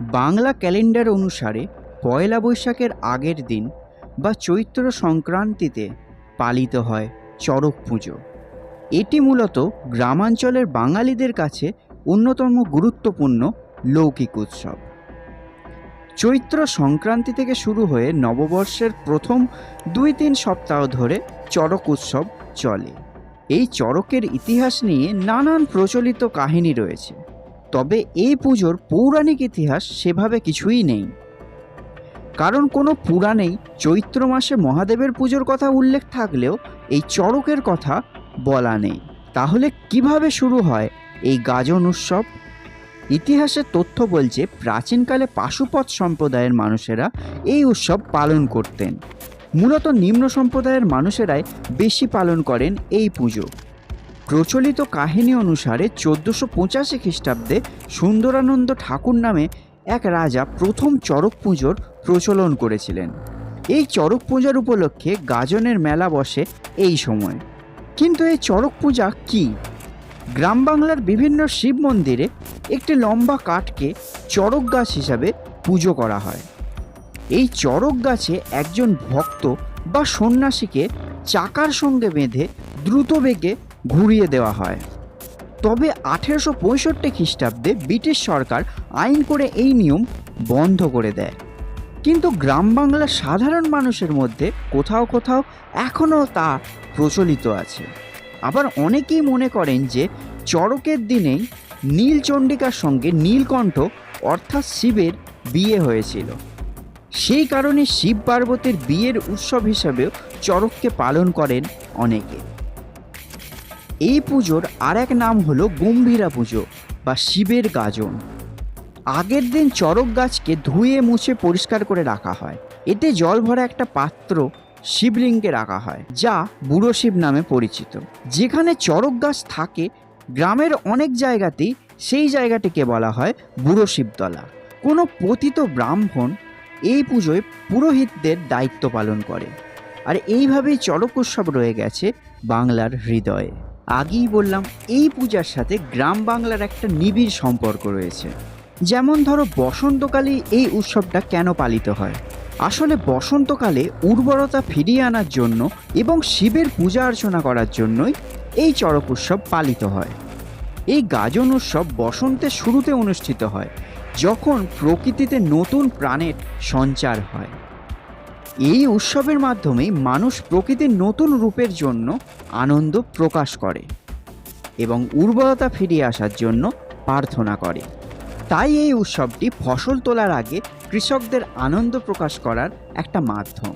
Bangla calendar অনুসারে পয়লা বৈশাখের আগের দিন বা চৈত্র সংক্রান্তিতে পালিত হয় চড়ক পুজো। এটি মূলত গ্রামাঞ্চলের বাঙালিদের কাছে অন্যতম গুরুত্বপূর্ণ লৌকিক উৎসব। চৈত্র সংক্রান্তি থেকে শুরু হয়ে নববর্ষের প্রথম দুই তিন সপ্তাহ ধরে চড়ক উৎসব চলে। এই চড়কের ইতিহাস নিয়ে নানান প্রচলিত কাহিনী রয়েছে। তবে এই পুজোর পৌরাণিক ইতিহাস সেভাবে কিছুই নেই। কারণ কোনো পুরাণেই চৈত্র মাসে মহাদেবের পুজোর কথা উল্লেখ থাকলেও এই চড়কের কথা বলা নেই। তাহলে কীভাবে শুরু হয় এই গাজন উৎসব? ইতিহাসের তথ্য বলছে প্রাচীনকালে পাশুপথ সম্প্রদায়ের মানুষেরা এই উৎসব পালন করতেন। মূলত নিম্ন সম্প্রদায়ের মানুষেরাই বেশি পালন করেন এই পুজো। প্রচলিত কাহিনী অনুসারে চোদ্দোশো পঁচাশি খ্রিস্টাব্দে সুন্দরানন্দ ঠাকুর নামে এক রাজা প্রথম চড়ক পুজোর প্রচলন করেছিলেন। এই চড়ক পূজার উপলক্ষে গাজনের মেলা বসে এই সময়। কিন্তু এই চড়ক পূজা কি? গ্রাম বাংলার বিভিন্ন শিব মন্দিরে একটি লম্বা কাঠকে চড়ক গাছ হিসাবে পুজো করা হয়। এই চড়ক গাছে একজন ভক্ত বা সন্ন্যাসীকে চাকার সঙ্গে বেঁধে দ্রুত বেগে ঘুরিয়ে দেওয়া হয়। তবে আঠেরোশো পঁয়ষট্টি খ্রিস্টাব্দে ব্রিটিশ সরকার আইন করে এই নিয়ম বন্ধ করে দেয়। কিন্তু গ্রাম বাংলার সাধারণ মানুষের মধ্যে কোথাও কোথাও এখনও তা প্রচলিত আছে। আবার অনেকেই মনে করেন যে চড়কের দিনেই নীলচণ্ডিকার সঙ্গে নীলকণ্ঠ অর্থাৎ শিবের বিয়ে হয়েছিল। সেই কারণে শিব পার্বতীর বিয়ের উৎসব হিসাবেও চড়ককে পালন করেন অনেকে। এই পুজোর আর এক নাম হলো গম্ভীরা পুজো বা শিবের গাজন। আগের দিন চড়ক গাছকে ধুয়ে মুছে পরিষ্কার করে রাখা হয়। এতে জল ভরা একটা পাত্র শিবলিঙ্গে রাখা হয়, যা বুড়ো শিব নামে পরিচিত। যেখানে চড়ক গাছ থাকে, গ্রামের অনেক জায়গাতেই সেই জায়গাটিকে বলা হয় বুড়ো শিবতলা। কোনো পতিত ব্রাহ্মণ এই পুজোয় পুরোহিতদের দায়িত্ব পালন করে। আর এইভাবেই চড়ক উৎসব রয়ে গেছে বাংলার হৃদয়ে। আগেই বললাম, এই পূজার সাথে গ্রাম বাংলার একটা নিবিড় সম্পর্ক রয়েছে। যেমন ধরো, বসন্তকালে এই উৎসবটা কেন পালিত হয়? আসলে বসন্তকালে উর্বরতা ফিরিয়ে আনার জন্য এবং শিবের পূজা অর্চনা করার জন্যই এই চড়ক উৎসব পালিত হয়। এই গাজন উৎসব বসন্তের শুরুতে অনুষ্ঠিত হয়, যখন প্রকৃতিতে নতুন প্রাণের সঞ্চার হয়। এই উৎসবের মাধ্যমে মানুষ প্রকৃতির নতুন রূপের জন্য আনন্দ প্রকাশ করে এবং উর্বরতা ফিরিয়ে আসার জন্য প্রার্থনা করে। তাই এই উৎসবটি ফসল তোলার আগে কৃষকদের আনন্দ প্রকাশ করার একটা মাধ্যম।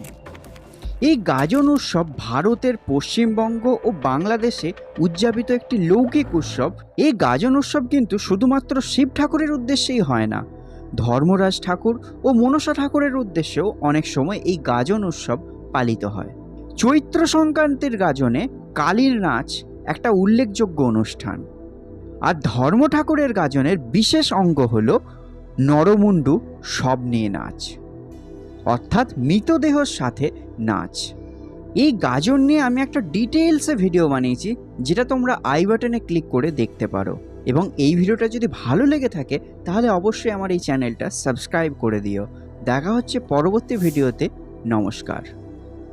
এই গাজন উৎসব ভারতের পশ্চিমবঙ্গ ও বাংলাদেশে উদযাপিত একটি লৌকিক উৎসব। এই গাজন উৎসব কিন্তু শুধুমাত্র শিব ঠাকুরের উদ্দেশ্যেই হয় না ধর্মরাজ ঠাকুর ও মনসা ঠাকুরের উদ্দেশ্যেও অনেক সময় এই গাজন উৎসব পালিত হয়। চৈত্র সংক্রান্তির গাজনে কালীর নাচ একটা উল্লেখযোগ্য অনুষ্ঠান। আর ধর্ম ঠাকুরের গাজনের বিশেষ অঙ্গ হল নরমুন্ডু সব নিয়ে নাচ, অর্থাৎ মৃতদেহর সাথে নাচ। এই গাজন নিয়ে আমি একটা ডিটেলসে ভিডিও বানিয়েছি, যেটা তোমরা আই বাটনে ক্লিক করে দেখতে পারো। এবং এই ভিডিওটা যদি ভালো লেগে থাকে, তাহলে অবশ্যই আমার এই চ্যানেলটা সাবস্ক্রাইব করে দিও। দেখা হচ্ছে পরবর্তী ভিডিওতে। নমস্কার।